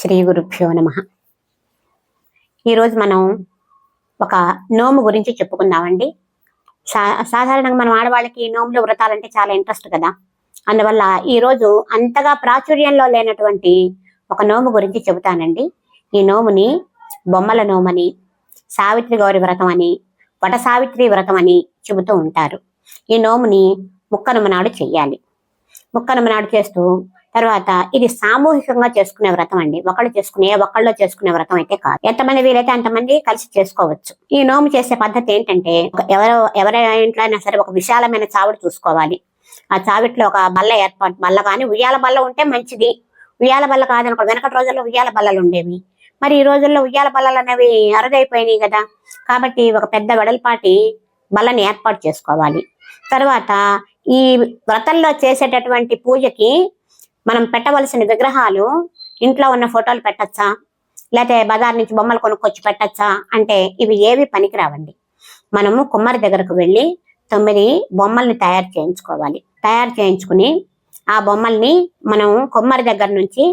శ్రీ గురుభ్యో నమ. ఈరోజు మనం ఒక నోము గురించి చెప్పుకుందామండి. సా సాధారణంగా మనం ఆడవాళ్ళకి నోములు వ్రతాలంటే చాలా ఇంట్రెస్ట్ కదా. అందువల్ల ఈరోజు అంతగా ప్రాచుర్యంలో లేనటువంటి ఒక నోము గురించి చెబుతానండి. ఈ నోముని బొమ్మల నోమని సావిత్రి గౌరి వ్రతం అని వట సావిత్రి వ్రతం అని చెబుతూ ఉంటారు. ఈ నోముని ముక్కనుమ నాడు చెయ్యాలి. ముక్కనుమ నాడు చేస్తూ తర్వాత ఇది సామూహికంగా చేసుకునే వ్రతం అండి. ఒకళ్ళు చేసుకునే ఒకళ్ళు చేసుకునే వ్రతం అయితే కాదు. ఎంతమంది వీలైతే అంతమంది కలిసి చేసుకోవచ్చు. ఈ నోము చేసే పద్ధతి ఏంటంటే ఎవరో ఎవరి ఇంట్లో అయినా సరే ఒక విశాలమైన చావుడు చూసుకోవాలి. ఆ చావిట్లో ఒక బల్ల ఏర్పాటు బల్ల కానీ ఉయ్యాల బల్ల ఉంటే మంచిది. ఉయ్యాల బల్ల కాదనుకో వెనకటి రోజుల్లో ఉయ్యాల బల్లలు ఉండేవి. మరి ఈ రోజుల్లో ఉయ్యాల బల్లలు అనేవి అరుదైపోయినాయి కదా. కాబట్టి ఒక పెద్ద వెడల్పాటి బల్లని ఏర్పాటు చేసుకోవాలి. తర్వాత ఈ వ్రతంలో చేసేటటువంటి పూజకి మనం పెట్టవలసిన విగ్రహాలు ఇంట్లో ఉన్న ఫోటోలు పెట్టచ్చా? లేకపోతే బజార్ నుంచి బొమ్మలు కొనుక్కొచ్చి పెట్టచ్చా? అంటే ఇవి ఏవి పనికిరావండి. మనము కుమ్మరి దగ్గరకు వెళ్ళి తొమ్మిది బొమ్మల్ని తయారు చేయించుకోవాలి. తయారు చేయించుకుని ఆ బొమ్మల్ని మనం కుమ్మరి దగ్గర నుంచి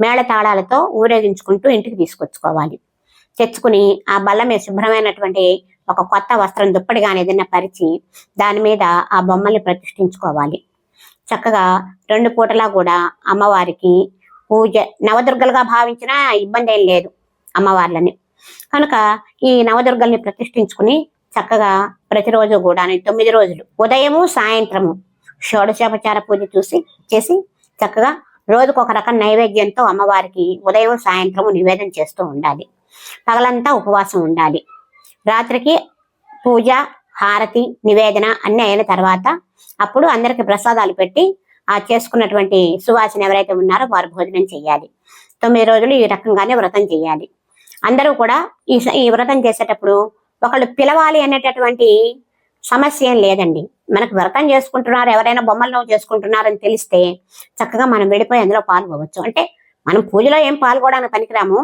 మేళతాళాలతో ఊరేగించుకుంటూ ఇంటికి తీసుకొచ్చుకోవాలి. తెచ్చుకుని ఆ బల్ల మీద శుభ్రమైనటువంటి ఒక కొత్త వస్త్రం దుప్పటి కానీ ఏదైనా పరిచి దాని మీద ఆ బొమ్మల్ని ప్రతిష్ఠించుకోవాలి. చక్కగా రెండు పూటలా కూడా అమ్మవారికి పూజ నవదుర్గలుగా భావించిన ఇబ్బంది ఏం లేదు అమ్మవార్లని. కనుక ఈ నవదుర్గల్ని ప్రతిష్ఠించుకుని చక్కగా ప్రతిరోజు కూడా తొమ్మిది రోజులు ఉదయము సాయంత్రము షోడశోపచార పూజ చూసి చేసి చక్కగా రోజుకు ఒక రకం నైవేద్యంతో అమ్మవారికి ఉదయం సాయంత్రము నివేదన చేస్తూ ఉండాలి. పగలంతా ఉపవాసం ఉండాలి. రాత్రికి పూజ హారతి నివేదన అన్ని అయిన తర్వాత అప్పుడు అందరికి ప్రసాదాలు పెట్టి ఆ చేసుకున్నటువంటి సువాసన ఎవరైతే ఉన్నారో వారు భోజనం చేయాలి. తొమ్మిది రోజులు ఈ రకంగానే వ్రతం చేయాలి. అందరూ కూడా ఈ ఈ వ్రతం చేసేటప్పుడు ఒకళ్ళు పిలవాలి అనేటటువంటి సమస్య ఏం లేదండి. మనకు వ్రతం చేసుకుంటున్నారు ఎవరైనా బొమ్మలను చేసుకుంటున్నారని తెలిస్తే చక్కగా మనం వెళ్ళిపోయి అందులో పాల్గొవచ్చు. అంటే మనం పూజలో ఏం పాల్గొనడానికి పనికిరాము.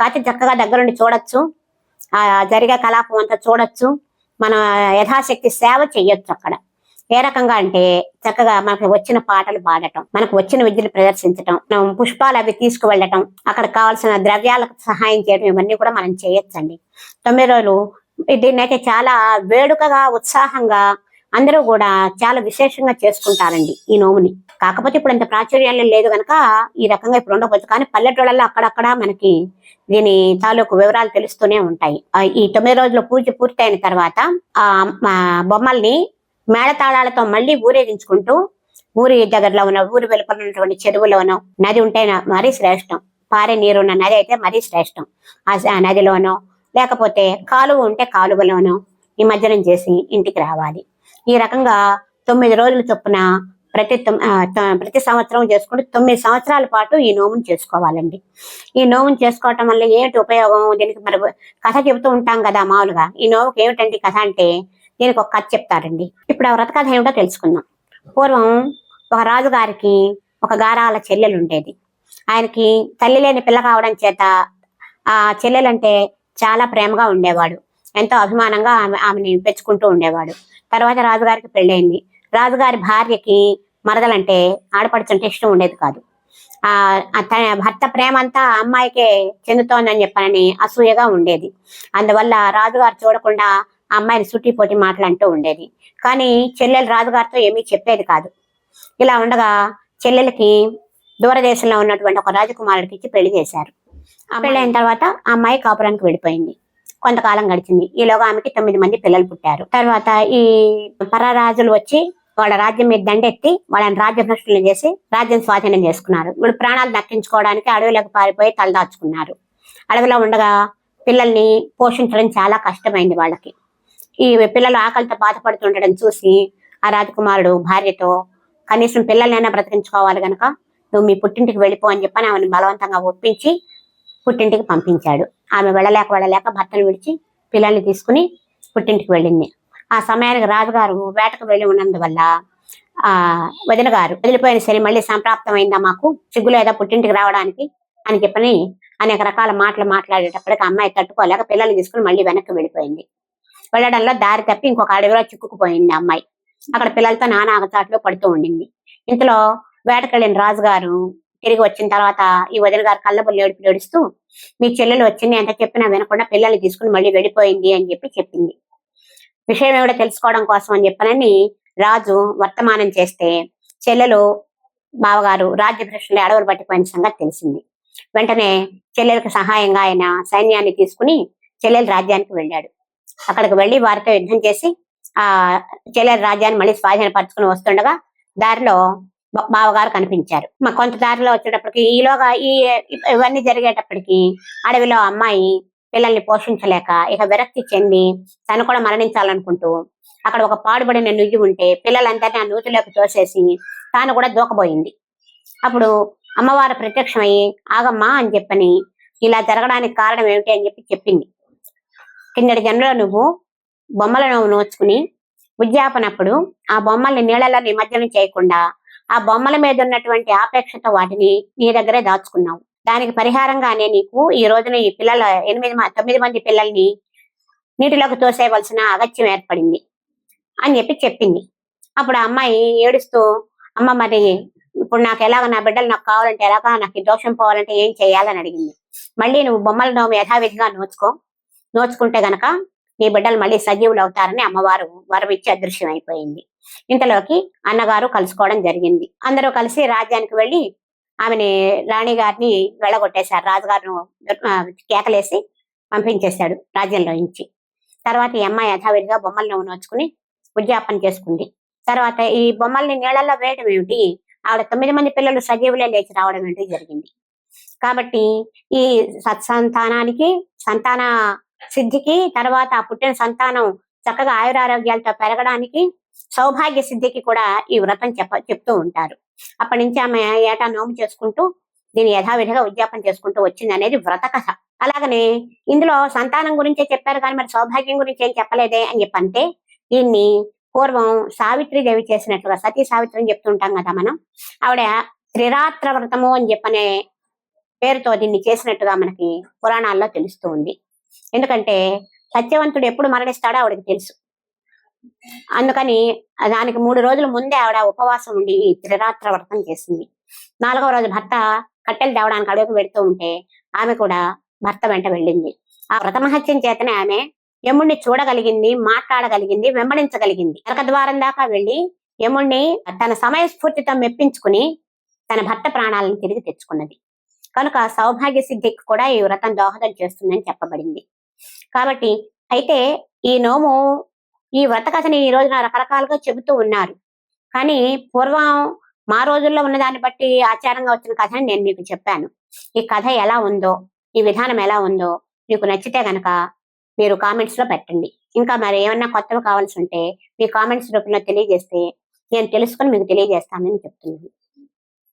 కాకపోతే చక్కగా దగ్గరుండి చూడొచ్చు. ఆ జరిగే కలాపం అంతా చూడొచ్చు. మన యథాశక్తి సేవ చెయ్యొచ్చు అక్కడ. ఏ రకంగా అంటే చక్కగా మనకు వచ్చిన పాటలు పాడటం మనకు వచ్చిన విద్యను ప్రదర్శించటం మనం పుష్పాలు అవి తీసుకువెళ్ళటం అక్కడ కావాల్సిన ద్రవ్యాలకు సహాయం చేయడం ఇవన్నీ కూడా మనం చేయొచ్చండి. తొమ్మిది రోజులు దీన్నైతే చాలా వేడుకగా ఉత్సాహంగా అందరూ కూడా చాలా విశేషంగా చేసుకుంటారండి ఈ నోముని. కాకపోతే ఇప్పుడు అంత ప్రాచుర్యాలు లేదు కనుక ఈ రకంగా ఇప్పుడు ఉండకపోవచ్చు. కానీ పల్లెటూళ్ళల్లో అక్కడక్కడ మనకి దీని తాలూకు వివరాలు తెలుస్తూనే ఉంటాయి. ఈ తొమ్మిది రోజుల పూజ పూర్తయిన తర్వాత ఆ మా బొమ్మల్ని మేళతాళాలతో మళ్ళీ ఊరేగించుకుంటూ ఊరి దగ్గరలో ఉన్న ఊరి వెలుపల ఉన్నటువంటి చెరువులోనో నది ఉంటే మరీ శ్రేష్టం. పారే నీరు ఉన్న నది అయితే మరీ శ్రేష్టం. ఆ ఆ నదిలోనో లేకపోతే కాలువ ఉంటే కాలువలోనో నిమజ్జనం చేసి ఇంటికి రావాలి. ఈ రకంగా తొమ్మిది రోజుల చొప్పున ప్రతి తొమ్- త- ప్రతి సంవత్సరం చేసుకుంటూ తొమ్మిది సంవత్సరాల పాటు ఈ నోమును చేసుకోవాలండి. ఈ నోమును చేసుకోవటం వల్ల ఏమిటి ఉపయోగం? దీనికి మరి కథ చెబుతూ ఉంటాం కదా మామూలుగా. ఈ నోముకి ఏమిటండి కథ అంటే? దీనికి ఒక కథ చెప్తారండి. ఇప్పుడు ఆ వ్రత కథ ఏమిటో తెలుసుకుందాం. పూర్వం ఒక రాజుగారికి ఒక గారాల చెల్లెలు ఉండేది. ఆయనకి తల్లి లేని పిల్ల కావడం చేత ఆ చెల్లెలంటే చాలా ప్రేమగా ఉండేవాడు. ఎంతో అభిమానంగా ఆమె ఆమెని పెంచుకుంటూ ఉండేవాడు. తర్వాత రాజుగారికి పెళ్ళైంది రాజుగారి భార్యకి మరదలంటే ఆడపడుచుంటే ఇష్టం ఉండేది కాదు. ఆ తన భర్త ప్రేమ అంతా అమ్మాయికే చెందుతోందని చెప్పని అసూయగా ఉండేది. అందువల్ల రాజుగారు చూడకుండా అమ్మాయిని సుట్టిపోటీ మాట్లాడుతూ ఉండేది. కానీ చెల్లెలు రాజుగారితో ఏమీ చెప్పేది కాదు. ఇలా ఉండగా చెల్లెలకి దూరదేశంలో ఉన్నటువంటి ఒక రాజకుమారుడికి ఇచ్చి పెళ్ళి చేశారు. ఆ పెళ్ళి అయిన తర్వాత ఆ అమ్మాయి కాపురానికి వెళ్ళిపోయింది. కొంతకాలం గడిచింది. ఈలోగా ఆమెకి తొమ్మిది మంది పిల్లలు పుట్టారు. తర్వాత ఈ పరరాజులు వచ్చి వాళ్ళ రాజ్యం మీద దండెత్తి వాళ్ళని రాజ్య భ్రష్టులు చేసి రాజ్యం స్వాధీనం చేసుకున్నారు. వీళ్ళు ప్రాణాలు దక్కించుకోవడానికి అడవిలోకి పారిపోయి తలదాచుకున్నారు. అడవిలో ఉండగా పిల్లల్ని పోషించడం చాలా కష్టమైంది వాళ్ళకి. ఈ పిల్లలు ఆకలితో బాధపడుతుండడం చూసి ఆ రాజకుమారుడు భార్యతో కనీసం పిల్లలైనా బ్రతికించుకోవాలి కనుక నువ్వు మీ పుట్టింటికి వెళ్ళిపో అని చెప్పని ఆమెను బలవంతంగా ఒప్పించి పుట్టింటికి పంపించాడు. ఆమె వెళ్ళలేక వెళ్ళలేక భర్తను విడిచి పిల్లల్ని తీసుకుని పుట్టింటికి వెళ్ళింది. ఆ సమయానికి రాజుగారు వేటకు వెళ్ళి ఉన్నందువల్ల ఆ వదిన గారు వదిలిపోయిన సరే మళ్ళీ సంప్రాప్తమైందా మాకు? సిగ్గులేదా పుట్టింటికి రావడానికి? అని చెప్పని అనేక రకాల మాటలు మాట్లాడేటప్పటికి అమ్మాయి తట్టుకోలేక పిల్లల్ని తీసుకుని మళ్ళీ వెనక్కి వెళ్ళిపోయింది. వెళ్ళడంలో దారి తప్పి ఇంకొక అడవిలో చిక్కుకుపోయింది అమ్మాయి. అక్కడ పిల్లలతో నానా అగచాట్లు పడుతూ ఉండింది. ఇంతలో వేటకెళ్ళిన రాజుగారు తిరిగి వచ్చిన తర్వాత ఈ వదిన గారు కళ్ళబుల్లి ఏడుపు ఏడుస్తూ మీ చెల్లెలు వచ్చింది ఎంత చెప్పినా వినకుండా పిల్లల్ని తీసుకుని మళ్ళీ వెళ్ళిపోయింది అని చెప్పి చెప్పింది. విషయం ఏమిటో తెలుసుకోవడం కోసం అని చెప్పనని రాజు వర్తమానం చేస్తే చెల్లెలు బావగారు రాజ్య అడవులు పట్టిపోయిన సంగతి తెలిసింది. వెంటనే చెల్లెలకు సహాయంగా ఆయన సైన్యాన్ని తీసుకుని చెల్లెలు రాజ్యానికి వెళ్ళాడు. అక్కడికి వెళ్ళి వారితో యుద్ధం చేసి ఆ చెల్లెల రాజ్యాన్ని మళ్ళీ స్వాధీనపరచుకుని వస్తుండగా దారిలో బావగారు కనిపించారు. మా కొంత దారిలో వచ్చేటప్పటికి ఈలోగా ఈ ఇవన్నీ జరిగేటప్పటికి అడవిలో అమ్మాయి పిల్లల్ని పోషించలేక ఇక విరక్తి చెంది తను కూడా మరణించాలనుకుంటూ అక్కడ ఒక పాడుబడిన నుయ్యి ఉంటే పిల్లలందరినీ ఆ నూతిలోకి తోసేసి తాను కూడా దూకబోయింది. అప్పుడు అమ్మవారు ప్రత్యక్షమై ఆగమ్మా అని చెప్పని ఇలా జరగడానికి కారణం ఏమిటి అని చెప్పి చెప్పింది. కిందటి జన్మలో నువ్వు బొమ్మలను నోచుకుని ఉద్యాపనప్పుడు ఆ బొమ్మల్ని నీళ్ళలో నిమజ్జనం చేయకుండా ఆ బొమ్మల మీద ఉన్నటువంటి ఆపేక్షతో వాటిని నీ దగ్గరే దాచుకున్నావు. దానికి పరిహారంగానే నీకు ఈ రోజున ఈ పిల్లల ఎనిమిది తొమ్మిది మంది పిల్లల్ని నీటిలోకి తోసేయవలసిన అగత్యం ఏర్పడింది అని చెప్పి చెప్పింది. అప్పుడు ఆ అమ్మాయి ఏడుస్తూ అమ్మ మరి ఇప్పుడు నాకు ఎలాగ నా బిడ్డలు నాకు కావాలంటే ఎలాగా నాకు దోషం పోవాలంటే ఏం చేయాలని అడిగింది. మళ్ళీ నువ్వు బొమ్మలను యథావిధిగా నోచుకో. నోచుకుంటే గనక నీ బిడ్డలు మళ్ళీ సజీవులు అవుతారని అమ్మవారు వరం అదృశ్యం అయిపోయింది. ఇంతలోకి అన్నగారు కలుసుకోవడం జరిగింది. అందరూ కలిసి రాజ్యానికి వెళ్ళి ఆమెని రాణి గారిని వెళ్ళగొట్టేశారు. రాజుగారు కేకలేసి పంపించేశాడు రాజ్యంలో నుంచి. తర్వాత ఈ అమ్మాయి యథావిధిగా బొమ్మలు నవ్వు నోచుకుని ఉద్యాపన చేసుకుంది. తర్వాత ఈ బొమ్మల్ని నీళ్ళల్లో వేయడం ఏమిటి? ఆవిడ తొమ్మిది మంది పిల్లలు సజీవులే లేచి రావడం ఏంటి జరిగింది. కాబట్టి ఈ సత్సంతానానికి సంతాన సిద్ధికి తర్వాత ఆ పుట్టిన సంతానం చక్కగా ఆయురారోగ్యాలతో పెరగడానికి సౌభాగ్య సిద్ధికి కూడా ఈ వ్రతం చెప్ప చెప్తూ ఉంటారు. అప్పటి నుంచి ఆమె ఏటా నోము చేసుకుంటూ దీన్ని యథావిధిగా ఉద్యాపన చేసుకుంటూ వచ్చింది అనేది వ్రత కథ. అలాగనే ఇందులో సంతానం గురించే చెప్పారు కానీ మరి సౌభాగ్యం గురించి ఏం చెప్పలేదే అని చెప్పంటే దీన్ని పూర్వం సావిత్రి దేవి చేసినట్లుగా సతీ సావిత్రి అని చెప్తుంటాం కదా మనం ఆవిడ త్రిరాత్ర వ్రతము అని చెప్పనే పేరుతో దీన్ని చేసినట్టుగా మనకి పురాణాల్లో తెలుస్తూ ఉంది. ఎందుకంటే సత్యవంతుడు ఎప్పుడు మరణిస్తాడో ఆవిడకి తెలుసు. అందుకని దానికి మూడు రోజుల ముందే ఆవిడ ఉపవాసం ఉండి ఈ త్రిరాత్ర వ్రతం చేసింది. నాలుగవ రోజు భర్త కట్టెలు తేవడానికి అడుగుకు పెడుతూ ఉంటే ఆమె కూడా భర్త వెంట వెళ్ళింది. ఆ వ్రతమహత్యం చేతనే ఆమె యముణ్ణి చూడగలిగింది మాట్లాడగలిగింది వెంబడించగలిగింది. నరక ద్వారం దాకా వెళ్ళి యముణ్ణి తన సమయస్ఫూర్తితో మెప్పించుకుని తన భర్త ప్రాణాలను తిరిగి తెచ్చుకున్నది. కనుక సౌభాగ్య సిద్ధికి కూడా ఈ వ్రతం దోహదం చేస్తుందని చెప్పబడింది. కాబట్టి అయితే ఈ నోము ఈ వ్రత కథని ఈ రోజున రకరకాలుగా చెబుతూ ఉన్నారు. కానీ పూర్వం మా రోజుల్లో ఉన్న దాన్ని బట్టి ఆచారంగా వచ్చిన కథని నేను మీకు చెప్పాను. ఈ కథ ఎలా ఉందో ఈ విధానం ఎలా ఉందో మీకు నచ్చితే గనక మీరు కామెంట్స్లో పెట్టండి. ఇంకా మరి ఏమన్నా కొత్తవి కావాల్సి ఉంటే మీ కామెంట్స్ రూపంలో తెలియజేస్తే నేను తెలుసుకుని మీకు తెలియజేస్తానని చెప్తున్నాను.